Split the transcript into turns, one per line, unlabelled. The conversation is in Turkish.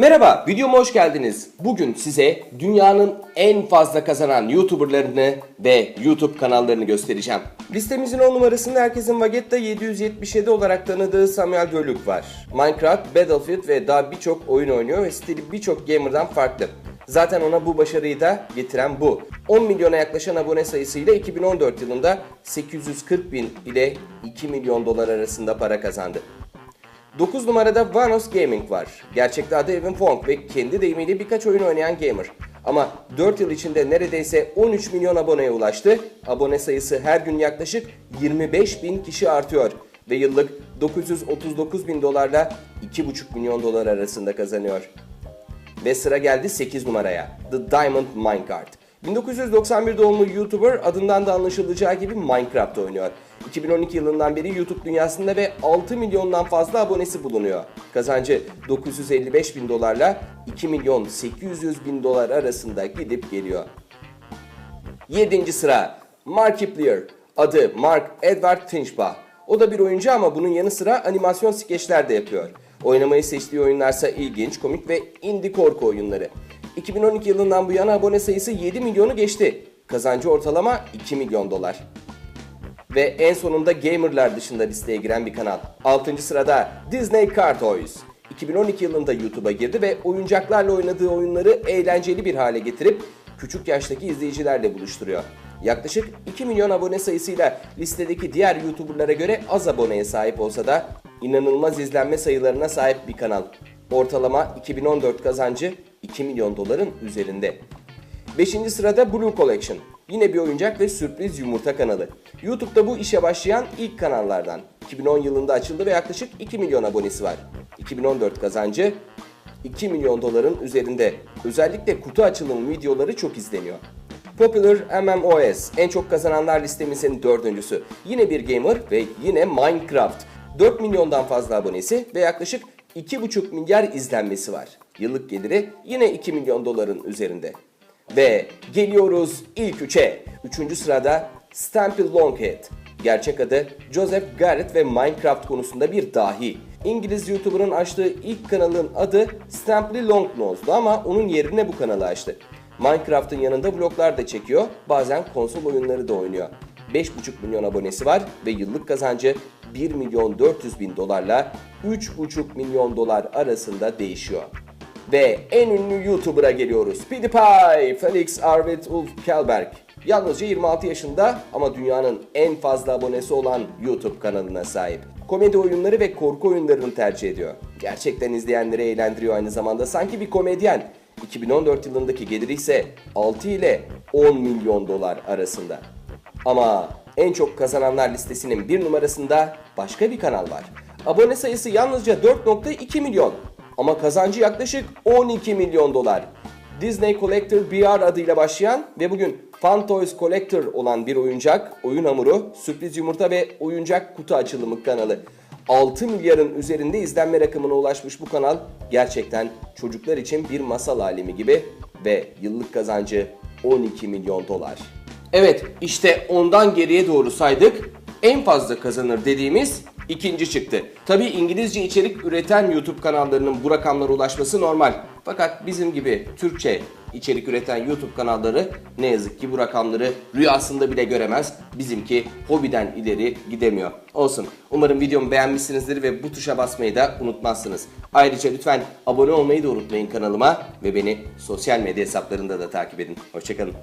Merhaba, videoma hoş geldiniz. Bugün size dünyanın en fazla kazanan YouTuber'larını ve YouTube kanallarını göstereceğim. Listemizin 10 numarasında herkesin Vagetta 777 olarak tanıdığı Samuel Dölük var. Minecraft, Battlefield ve daha birçok oyun oynuyor ve stili birçok gamer'dan farklı. Zaten ona bu başarıyı da getiren bu. 10 milyona yaklaşan abone sayısıyla 2014 yılında 840 bin ile 2 milyon dolar arasında para kazandı. 9 numarada Vanos Gaming var. Gerçekte adı Evan Fong ve kendi deyimiyle birkaç oyun oynayan gamer. Ama 4 yıl içinde neredeyse 13 milyon aboneye ulaştı. Abone sayısı her gün yaklaşık 25 bin kişi artıyor. Ve yıllık 939 bin dolarla 2,5 milyon dolar arasında kazanıyor. Ve sıra geldi 8 numaraya. The Diamond Minecart. 1991 doğumlu YouTuber adından da anlaşılacağı gibi Minecraft oynuyor. 2012 yılından beri YouTube dünyasında ve 6 milyondan fazla abonesi bulunuyor. Kazancı 955 bin dolarla 2 milyon 800 bin dolar arasında gidip geliyor. 7. sıra Markiplier. Adı Mark Edward Tinchbach. O da bir oyuncu ama bunun yanı sıra animasyon skeçler de yapıyor. Oynamayı seçtiği oyunlarsa ilginç, komik ve indie korku oyunları. 2012 yılından bu yana abone sayısı 7 milyonu geçti. Kazancı ortalama 2 milyon dolar. Ve en sonunda gamerlar dışında listeye giren bir kanal. 6. sırada Disney Car Toys. 2012 yılında YouTube'a girdi ve oyuncaklarla oynadığı oyunları eğlenceli bir hale getirip küçük yaştaki izleyicilerle buluşturuyor. Yaklaşık 2 milyon abone sayısıyla listedeki diğer YouTuber'lara göre az aboneye sahip olsa da inanılmaz izlenme sayılarına sahip bir kanal. Ortalama 2014 kazancı 2 milyon doların üzerinde. 5. sırada Blue Collection. Yine bir oyuncak ve sürpriz yumurta kanalı. YouTube'da bu işe başlayan ilk kanallardan. 2010 yılında açıldı ve yaklaşık 2 milyon abonesi var. 2014 kazancı 2 milyon doların üzerinde. Özellikle kutu açılımı videoları çok izleniyor. Popular MMOS en çok kazananlar listemizin dördüncüsü. Yine bir gamer ve yine Minecraft. 4 milyondan fazla abonesi ve yaklaşık 2,5 milyar izlenmesi var. Yıllık geliri yine 2 milyon doların üzerinde. Ve geliyoruz ilk üçe. Üçüncü sırada Stampy Longhead. Gerçek adı Joseph Garrett ve Minecraft konusunda bir dahi. İngiliz YouTuber'ın açtığı ilk kanalın adı Stampy Longnose'du ama onun yerine bu kanalı açtı. Minecraft'ın yanında vloglar da çekiyor, bazen konsol oyunları da oynuyor. 5,5 milyon abonesi var ve yıllık kazancı 1 milyon 400 bin dolarla 3,5 milyon dolar arasında değişiyor. Ve en ünlü YouTuber'a geliyoruz. PewDiePie, Felix Arvid Ulf Kelberg. Yalnızca 26 yaşında ama dünyanın en fazla abonesi olan YouTube kanalına sahip. Komedi oyunları ve korku oyunlarını tercih ediyor. Gerçekten izleyenleri eğlendiriyor aynı zamanda. Sanki bir komedyen. 2014 yılındaki geliri ise 6 ile 10 milyon dolar arasında. Ama en çok kazananlar listesinin bir numarasında başka bir kanal var. Abone sayısı yalnızca 4.2 milyon ama kazancı yaklaşık 12 milyon dolar. Disney Collector BR adıyla başlayan ve bugün Fun Toys Collector olan bir oyuncak, oyun hamuru, sürpriz yumurta ve oyuncak kutu açılımı kanalı. 6 milyarın üzerinde izlenme rakamına ulaşmış bu kanal gerçekten çocuklar için bir masal alemi gibi ve yıllık kazancı 12 milyon dolar. Evet işte ondan geriye doğru saydık. En fazla kazanır dediğimiz ikinci çıktı. Tabi İngilizce içerik üreten YouTube kanallarının bu rakamlara ulaşması normal. Fakat bizim gibi Türkçe içerik üreten YouTube kanalları ne yazık ki bu rakamları rüyasında bile göremez. Bizimki hobiden ileri gidemiyor. Olsun. Umarım videomu beğenmişsinizdir ve bu tuşa basmayı da unutmazsınız. Ayrıca lütfen abone olmayı da unutmayın kanalıma ve beni sosyal medya hesaplarında da takip edin. Hoşçakalın.